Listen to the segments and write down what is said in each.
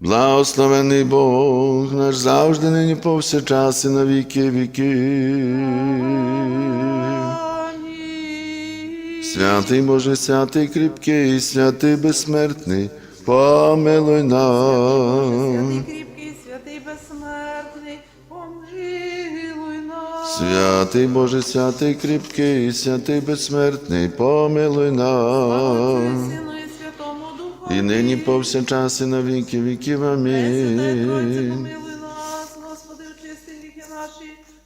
Благословений Бог наш завжди нині повсякчас і на віки віки. Святий Боже, святий кріпкий, святий безсмертний, помилуй Святий нам. кріпкий, святий безсмертний, помилуй нас. Святий Боже, святий кріпкий, святий безсмертний, помилуй нам. І нині повсякчас і на віки віків. Амінь.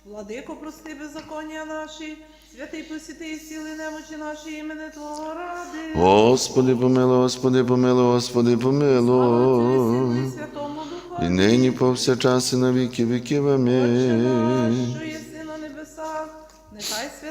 Владико, прости беззаконня наші, святий посіти і сіли немочі наші імени Твого ради. Господи, помилуй, Господи, помилуй, Господи, помилуй. І нині повсякчас і на віки віків. Амінь.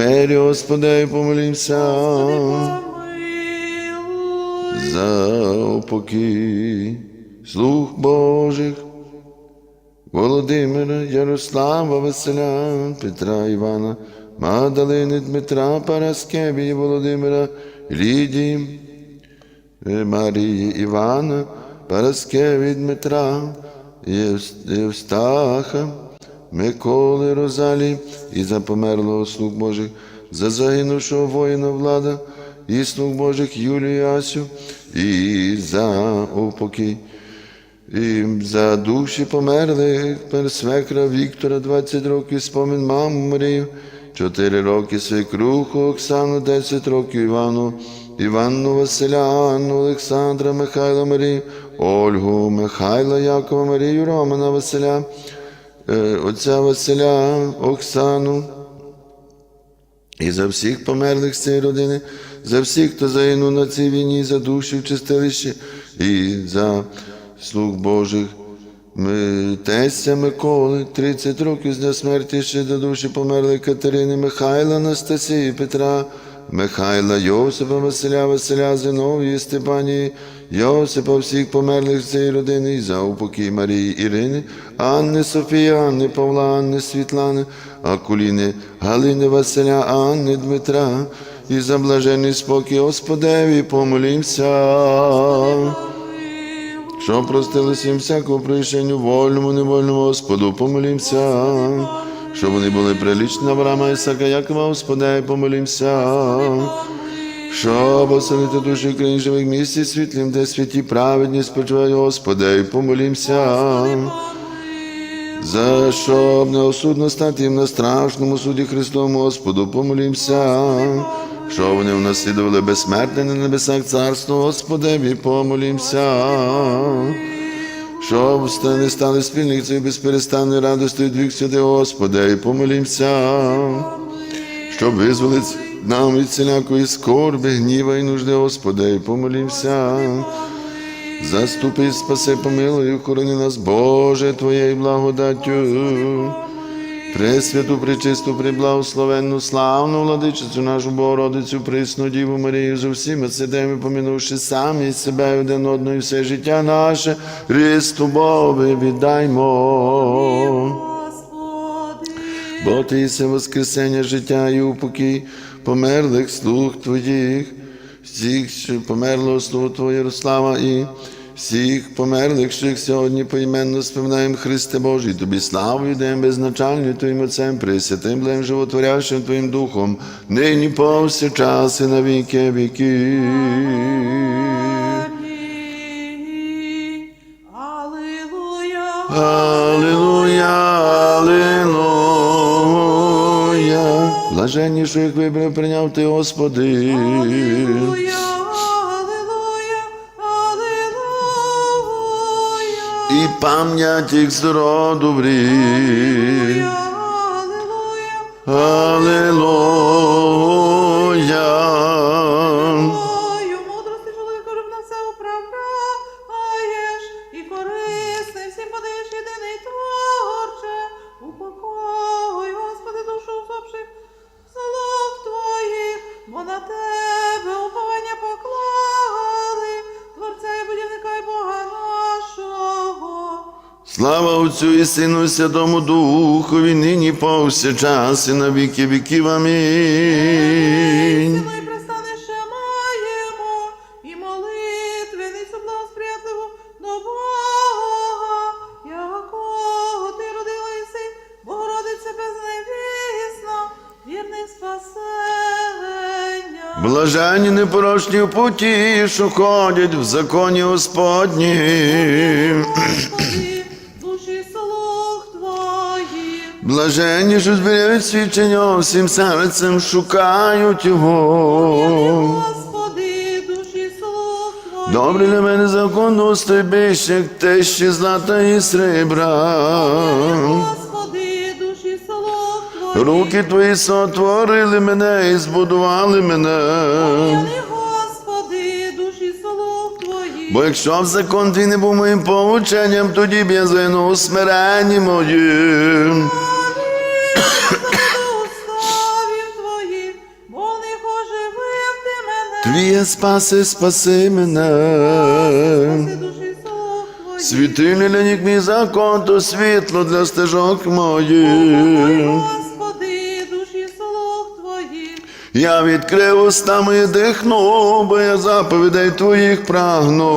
Мері, Господи, помолімся за упокій слух Божих. Володимира, Ярослава, Василя, Петра Івана, Мадалини, Дмитра, Параскевії, Володимира, Лідії, е, Марії Івана, Параскеві Дмитра, Євс- Євстаха, Миколи Розалі і за померлого слуг Божих, за загинувшого воїна влада, і слуг Божих Юлію Асю, і за упокій. І за душі померлих персвекра Віктора 20 років спомин маму Марію, 4 роки свекруху Оксану, 10 років Івану, Іванну Василя, Анну Олександра, Михайла Марію, Ольгу, Михайла, Якова Марію, Романа Василя, отця Василя, Оксану. І за всіх померлих з цієї родини, за всіх, хто загинув на цій війні, за душі в чистилищі, і за слуг Божих. Ми, тестя Миколи, 30 років з дня смерті ще до душі померли Катерини, Михайла, Анастасії, Петра, Михайла, Йосипа, Василя, Василя, Зиновії, Степанії, Йосипа, всіх померлих цієї родини, і за упокій Марії Ірини, Анни, Софії, Анни, Павла, Анни, Світлани, Акуліни, Галини, Василя, Анни, Дмитра, і за блаженний спокій Господеві помолімся. Що простили всім всякого прощенню, вольному, невольному Господу, помолімся. Щоб вони були прилічні Авраама, Ісака, Якова, Господи, помолімся. Щоб оселити душі країн живих місці світлім, де святі праведні спочивають, Господи, помолімся. За щоб неосудно стати їм на страшному суді Христовому Господу, помолімся. Щоб вони унаслідували безсмертне на небесах царство, Господеві, помолімся. Щоб не стали спільницею безперестанної радості від Святи Господа, Господи, помолімся. Щоб визволити нам від всілякої скорби, гніва і нужди, Господа, і помолімся. Заступи, спаси, помилуй, охорони нас, Боже, Твоєю благодаттю. Пресвяту, пречисту, приблагословенну, славну владичицю нашу Богородицю, присну Діву Марію, за всіми сидеми, помінувши самі себе один одного, і все життя наше, Христу Богу віддаймо. Бо Ти єси воскресення життя і упокій померлих слуг Твоїх, всіх, що померлого слугу Твого Ярослава і всіх померлих, що їх сьогодні поіменно споминаємо Христе Божий, Тобі славу йдемо безначальню Твоїм Отцем, Пресвятим, блем животворящим Твоїм Духом, нині повсякчас і на віки віки. Аллилуйя, Аллилуйя. Блаженніших вибрав, прийняв ти, Господи. Алілуя. І пам'ять їх з роду в рік. Аллилуйя. Слава Отцю і Сину, і Святому Духові, нині повсякчас і на віки віків. Амінь. Пристанище маємо, і молитвеницю благосприятливу до Бога, якого ти родила єси, Богородиця безневісна, вірних спасення. Блаженні непорочні в путі, що ходять в законі Господнім. Господи, Блаженні, що зберігають свідчення всім серцем шукають його. Господи, душі слух твоїх. Добрий для мене закон устрій більше, те ще злата і срібра. Руки твої сотворили мене і збудували мене. Господи, душі твоїх. Бо якщо б закон твій не був моїм поученням, тоді б я згинув у смиренні моїм. Ти. Твіє спаси, спаси мене. Для них мій закон, то світло для стежок моїх. Я відкрив уста мої дихну, бо я заповідей твоїх прагну.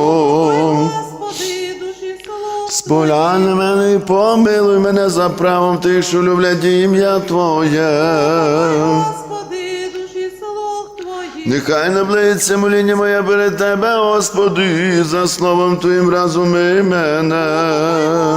Господи, душі слух Споля на мене і помилуй мене за правом тих, що люблять ім'я Твоє. Нехай наблиться моління моє перед Тебе, Господи, за словом Твоїм разуми мене.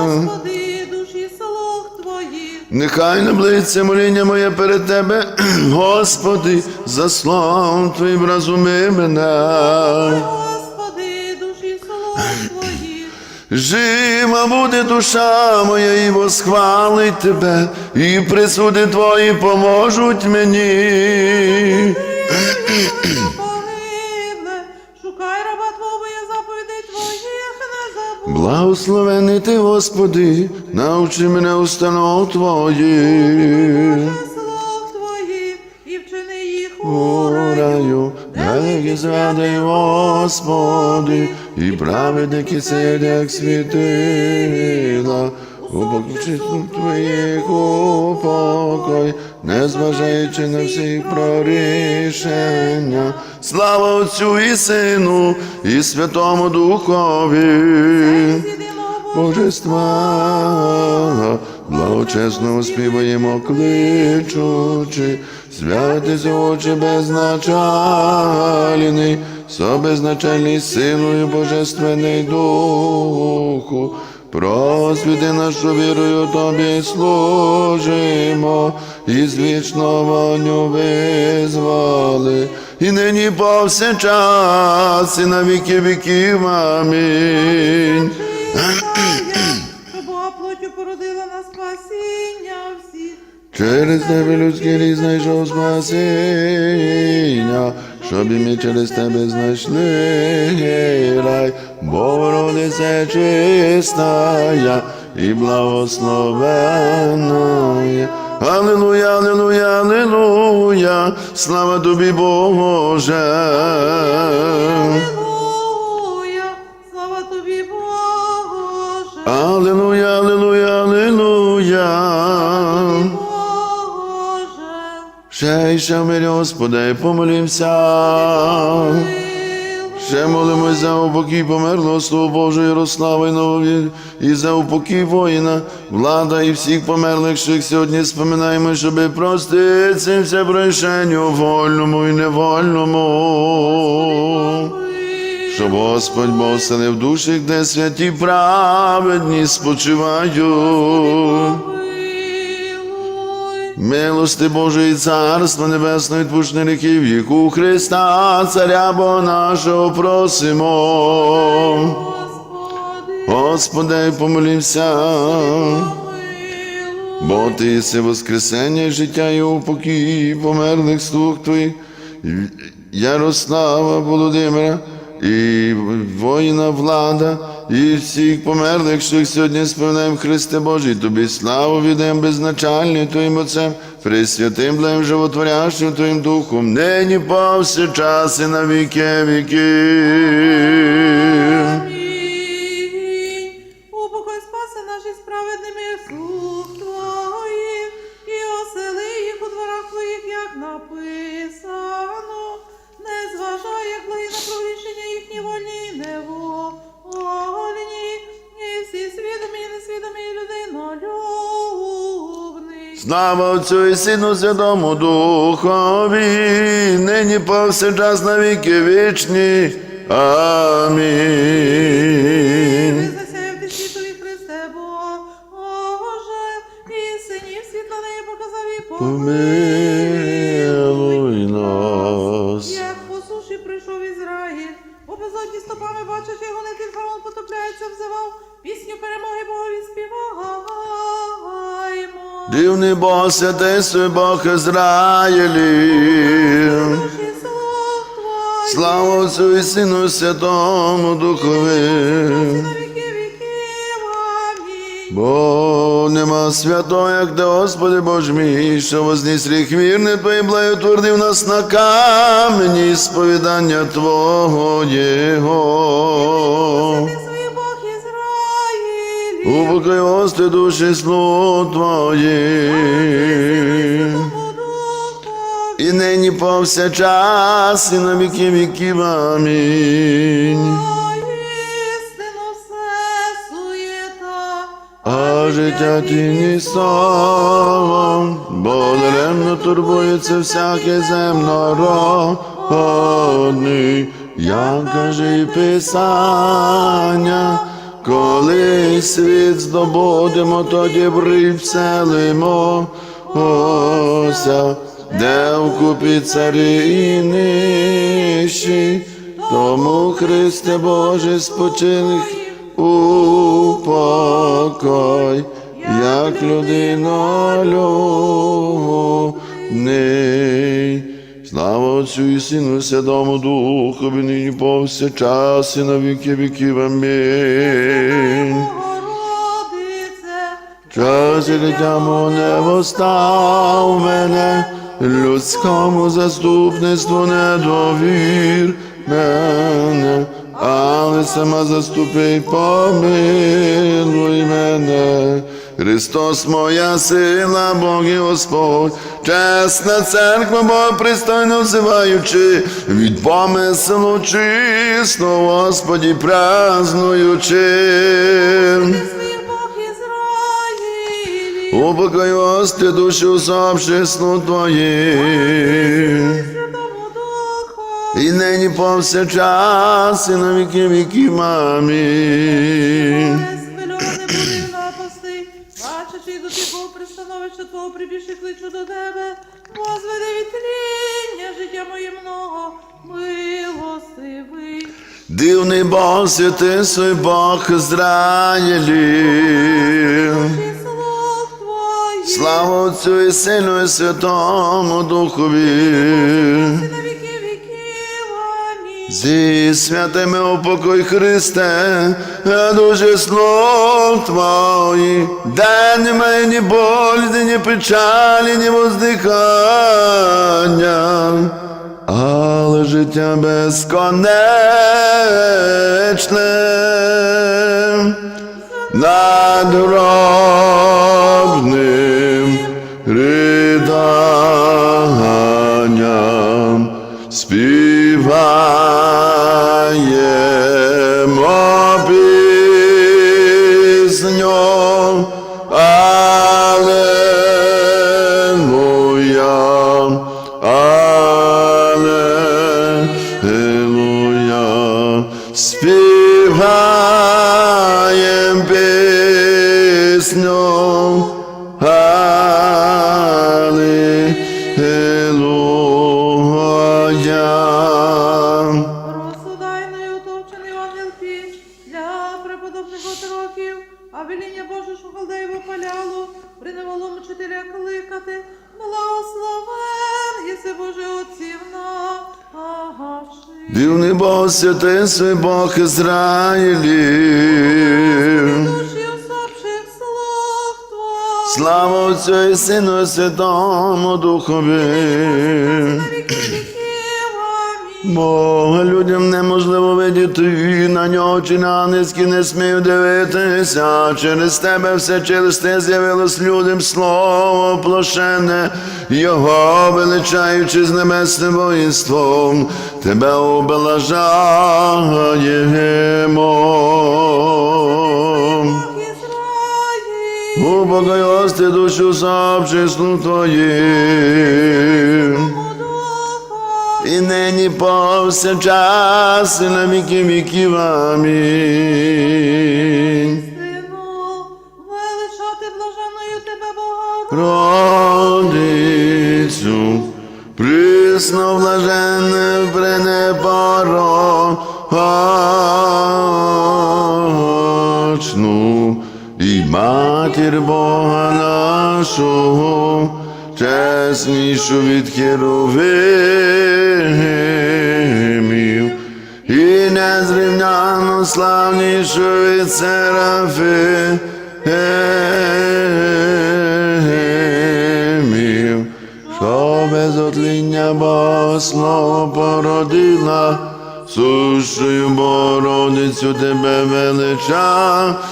Господи, душі слух твоїх. Нехай наблиться моління моє перед Тебе, Господи, за словом Твоїм разуми мене. Господи, душі слух твоїх. Жива буде душа моя, і восхвалить тебе, і присуди твої поможуть мені. Погибне, шукай раба Твого, я заповідей Твоїх не. Благословений ти, Господи, навчи мене установ твоїх. Слух Твоїх і вчини їх у раю. далекі зведай, Господи, і праведники сидять, як світила, у покучитку твоїх упокой, не зважаючи на всіх прорішення. Слава Отцю і Сину, і Святому Духові. Божества, благочесно співаємо кличучи, святися очі безначальний, собезначальний силою Божественний Духу, просвіти нашу вірою Тобі служимо, і з вічного вогню визвали, і нині повсякчас, і на віки віків. Амінь. Бога плотю породила на спасіння всіх. Через тебе людський рід знайшов спасіння, щоб і ми через тебе знайшли рай, бо родиться чистая і благословенна. Аллилуйя, аллилуйя, аллилуйя, слава тобі, Боже. Аллилуйя, слава тобі, Боже. Аллилуйя, аллилуйя. Ще ще мирі, Господи, помолімся. Ще молимось за упокій померлого Слово Божої Ярослава і Новові, і за упокій воїна, влада і всіх померлих, що їх сьогодні споминаємо, щоби простити все прощенню вольному і невольному. Щоб Господь Бог вселив в душі, де святі праведні спочивають. Милости Божої Царства Небесного відпущення гріхів, їх у Христа, Царя Бога нашого просимо. Господи, помолімся, бо Ти єси воскресення і життя і упокій померлих слуг Твоїх, Ярослава Володимира і воїна влада, і всіх померлих, що сьогодні сповнем Христе Божий, Тобі славу віддаємо безначальним Твоїм Отцем, присвятим благим животворящим Твоїм Духом, нині повсякчас і на віки віки. Слава Отцю і Сину Святому Духові, нині повсякчас на віки вічні. Амінь. Святий свій Бог Ізраїлів. Слава Отцю і Сину Святому Духові. Бо нема святого, як ти, Господи Боже мій, що возніс рік вірний Твій благотвордив нас на камені сповідання Твого Єго. Упокой, душі слуг Твої. І нині повсякчас, і на віки віків. Амінь. А життя тіні сон, бо даремно турбується всякий земнородний, як каже і Писання, коли світ здобудемо, тоді в рій вселимо ося, де вкупі царі і нищі, тому Христе Боже спочилих упокой, як людина любний. Слава Отцю і Сину, і Святому Духові, нині повсякчас і на віки віків. Амінь. Час і дитя мого не постав мене, людському заступництву не довір мене, але сама заступи помилуй мене. Христос моя сила, Бог і Господь, чесна церква, Бог пристойно взиваючи, від помислу чисто, Господі празнуючи. Упокой, Господи, душу усопшество Твої, Святому Духу, і нині повсякчас, і на віки віків. Амінь. Пристановища Твого прибільше кличу до Тебе, возведи від тління життя моє много, милостивий. Дивний Бог, святий свій Бог Ізраїлів. Слава Отцю і Сину і Святому Духові. Зі святими упокой Христе, дуже слов Твої, де немає ні болі, ні печалі, ні воздихання, але життя безконечне. Надробним риданням Святий свій Бог Ізраїлів. Слава Отцю і Сину і Святому Духові. Бога людям неможливо видіти, на нього чи на низки не смію дивитися. Через тебе все через те з'явилось людям слово плошене, його величаючи з небесним воїнством, тебе облажаємо. Бог Ізраїль, У упокойости душу сообществу Твоїм. І нині повсякчас, і на віки віків. Амінь. Сину, величати блаженою тебе, Бога. Родицю, присно блаженне пренепорочну, і матір Бога нашого, чеснішу від херовимів, і незрівняно славнішу від серафимів, що без отління Бога слово породила, сущою Бородицю тебе величаємо.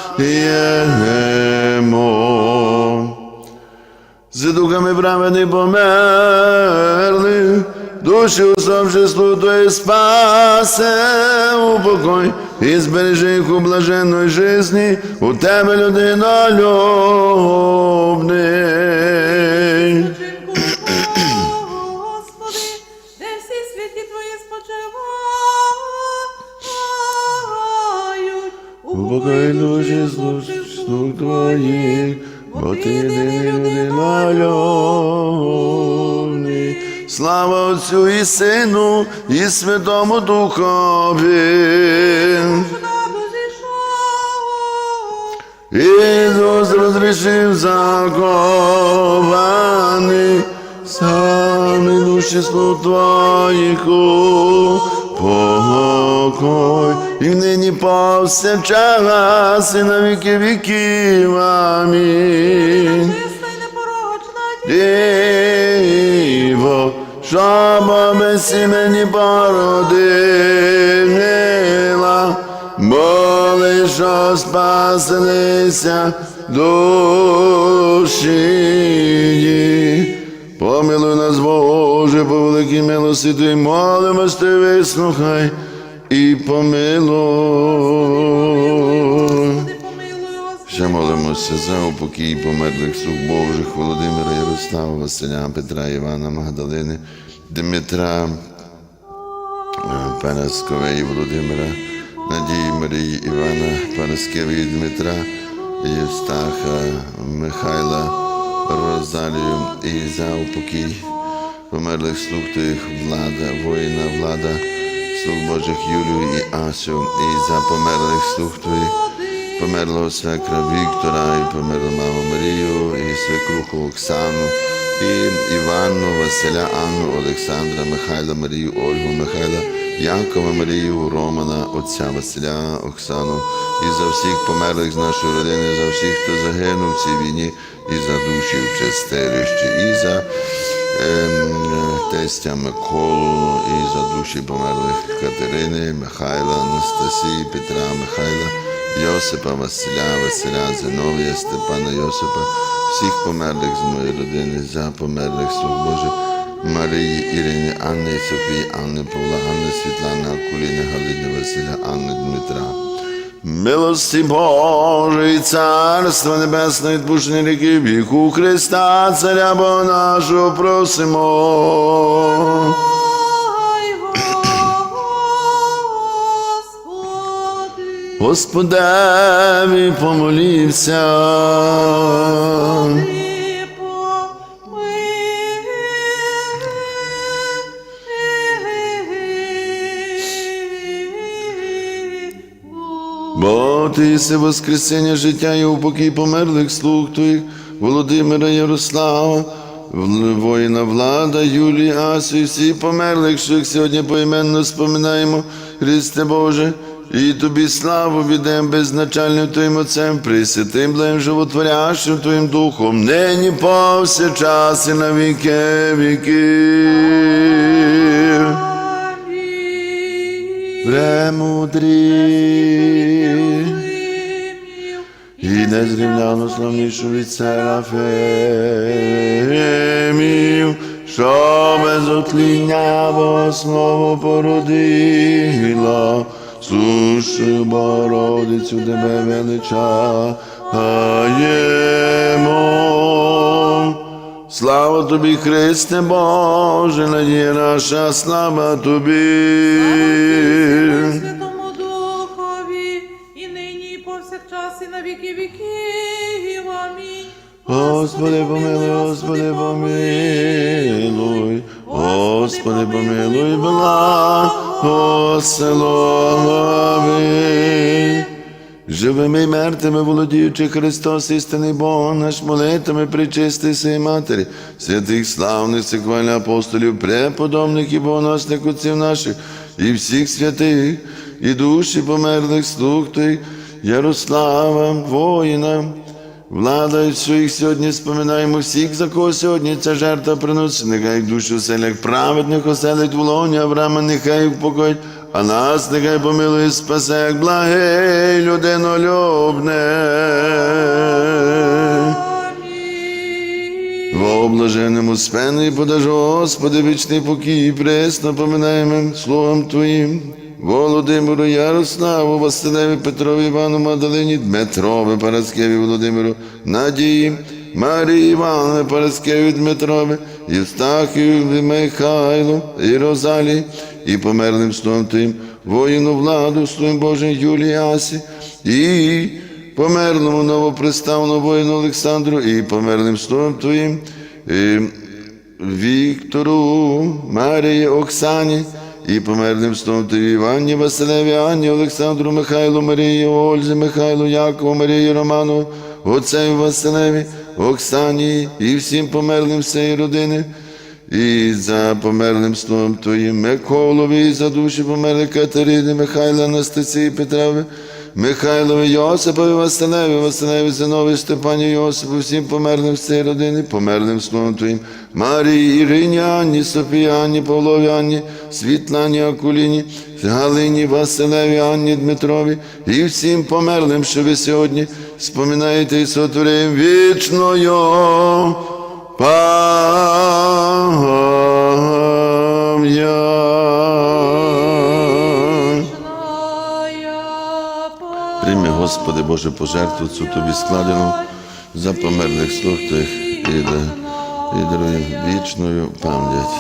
З духами брамини померли, душі у совшеству той спасе упокой і збережи їх у блаженної жизни, у тебе людина любний. Сину, і Святому Духові. Ісус розрішив закований, самі душі слуг Твоїх у покой, і нині повсякчас, і на віки віків. Без імені породила, моли, що спаслися душі. Помилуй нас, Боже, по великій милості Ти, молимось, Ти вислухай і помилуй. Ще молимося за упокій померлих слуг Божих Володимира Ярослава, Василя, Петра, Івана, Магдалини, Дмитра, е, Параскової Володимира, Надії Марії, Івана, Параскевої Дмитра, Євстаха, Михайла, Розалію і за упокій померлих слуг тих влада, воїна, влада, слуг Божих Юлію і Асю, і за померлих слуг твоїх померлого свекра Віктора, і померла маму Марію, і свекруху Оксану, і Іванну, Василя, Анну, Олександра, Михайла, Марію, Ольгу, Михайла, Якова, Марію, Романа, отця Василя, Оксану, і за всіх померлих з нашої родини, за всіх, хто загинув в цій війні, і за душі в чистилищі, і за тестя Миколу, і за душі померлих Катерини, Михайла, Анастасії, Петра, Михайла. Йосипа, Василя, Василя, Зиновія, Степана Йосипа, всіх померлих з моєї родини, за померлих слуг Божих, Марії, Ірини, Анни, Софії, Анни, Павла, Анни, Світлани, Акуліни, Галини, Василя, Анни, Дмитра. Милості Божої, Царства Небесного, відпущення ріки віку Христа, Царя Бога нашого просимо. Господеві помолівся. Бо ти єси воскресення життя і упокій померлих слуг твоїх, Володимира Ярослава, воїна влада, Юлії, Асю, і померлих, що їх сьогодні поіменно споминаємо, Христе Боже, і тобі славу віддаємо безначальним Твоїм Отцем, Пресвятим, благим животворящим Твоїм Духом, нині повсякчас і на віки. Амінь. Премудрі. І незрівняно славнішу від серафимів, що без отління Бога слово породило, сушою Богородицю тебе величаємо. Слава тобі, Христе Боже, надія наша, слава тобі. Святому Духові, і нині, і повсякчас, і на віки віків. Амінь. Господи, помилуй, Господи, помилуй, Господи, помилуй, благослови. Живими і мертвими, володіючи Христос, істинний Бог наш, молитами причистий сей Матері, святих славних секвальних апостолів, преподобних і богоносних отців наших, і всіх святих, і душі померлих слуг Твоїх, Ярослава, воїна, Влада і своїх сьогодні споминаємо всіх, за кого сьогодні ця жертва приносить, нехай душу оселях праведних оселить в лоні Авраама, нехай упокоїть, а нас нехай помилує, спасе, як благий людинолюбне. Во блаженному спену і подажу, Господи, вічний покій, пресно поминаємо словом Твоїм. Володимиру, Ярославу, Василеві, Петрові, Івану, Мадалині, Дмитрові, Параскеві, Володимиру, Надії, Марії Іванові, Параскеві, Дмитрові, Євстахію, Михайлу і Розалії, і померлим словом Твоїм, воїну владу, Словом Божим, Юлії Асі, і померлому новоприставному воїну Олександру, і померлим словом Твоїм, і Віктору, Марії, Оксані, і померлим Тобі Івані, Василеві, Анні, Олександру, Михайлу, Марії, Ользі, Михайлу, Якову, Марії, Роману, Отцеві Василеві, Оксані і всім померлим всієї родини. І за померлим словом Твоїм Миколові, і за душі померли Катерини, Михайла, Анастасії, Петрові, Михайлові, Йосипові, Василеві, Василеві, Зинові, Степані, Йосипу, всім померлим з цієї родини, померлим словом Твоїм, Марії, Ірині, Анні, Софії, Анні, Павлові, Анні, Світлані, Акуліні, Галині, Василеві, Анні, Дмитрові, і всім померлим, що ви сьогодні споминаєте і сотворим вічною пам'ять. Господи Боже, пожертву цю тобі складену за померлих слуг тих і, і даруй вічною пам'ять.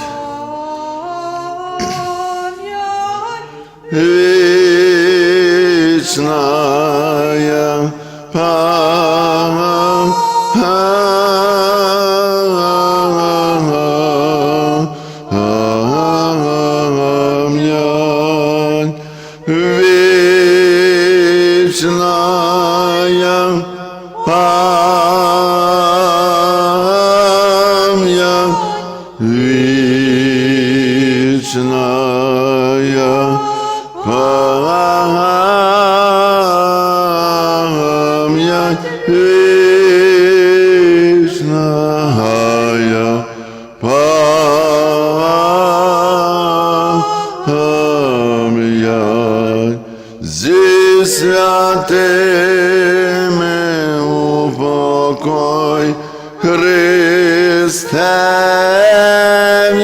Христеві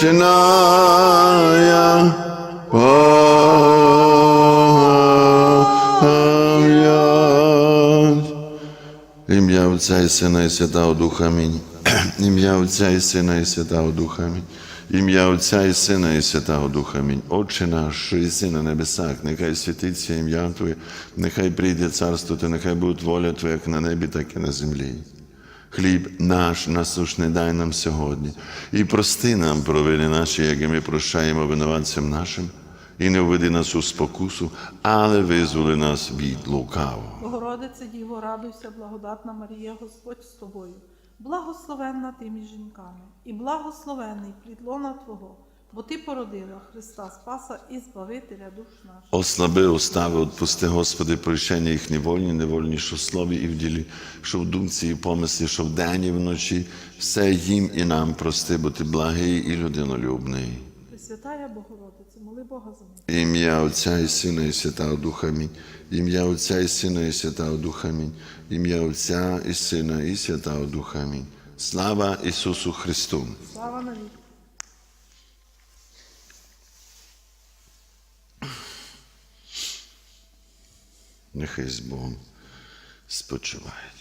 чиная пам'ять. Ім'я Отця і Сина і Святого Духа Амінь. Ім'я Отця і Сина і Святого Духа Амінь. Ім'я Отця і Сина і Святого Духа Амінь. Отче наш, що єси на небесах, нехай святиться ім'я Твоє, нехай прийде царство Твоє, нехай буде воля Твоя, як на небі, так і на землі. Хліб наш насушний дай нам сьогодні, і прости нам провини наші, як і ми прощаємо винуватцям нашим, і не введи нас у спокусу, але визволи нас від лукавого. Богородице Діво, радуйся, благодатна Марія, Господь з тобою. Благословенна ти між жінками, і благословений плід лона Твого, бо Ти породила Христа Спаса і Збавителя душ наших. Ослаби устави, отпусти, Господи, прощення їх невольні, невольні, що в слові і в ділі, що в думці і помислі, що в день і вночі, все їм і нам прости, бо ти благий і людинолюбний. Пресвятая Богородице, моли Бога за мене. Ім'я Отця і Сина і Святого Духа Амінь. Ім'я Отця і Сина і Святого Духа Амінь. Ім'я Отця і Сина і Святого Духа Амінь. Слава Ісусу Христу! Слава навіки. Нехай з Богом спочивають.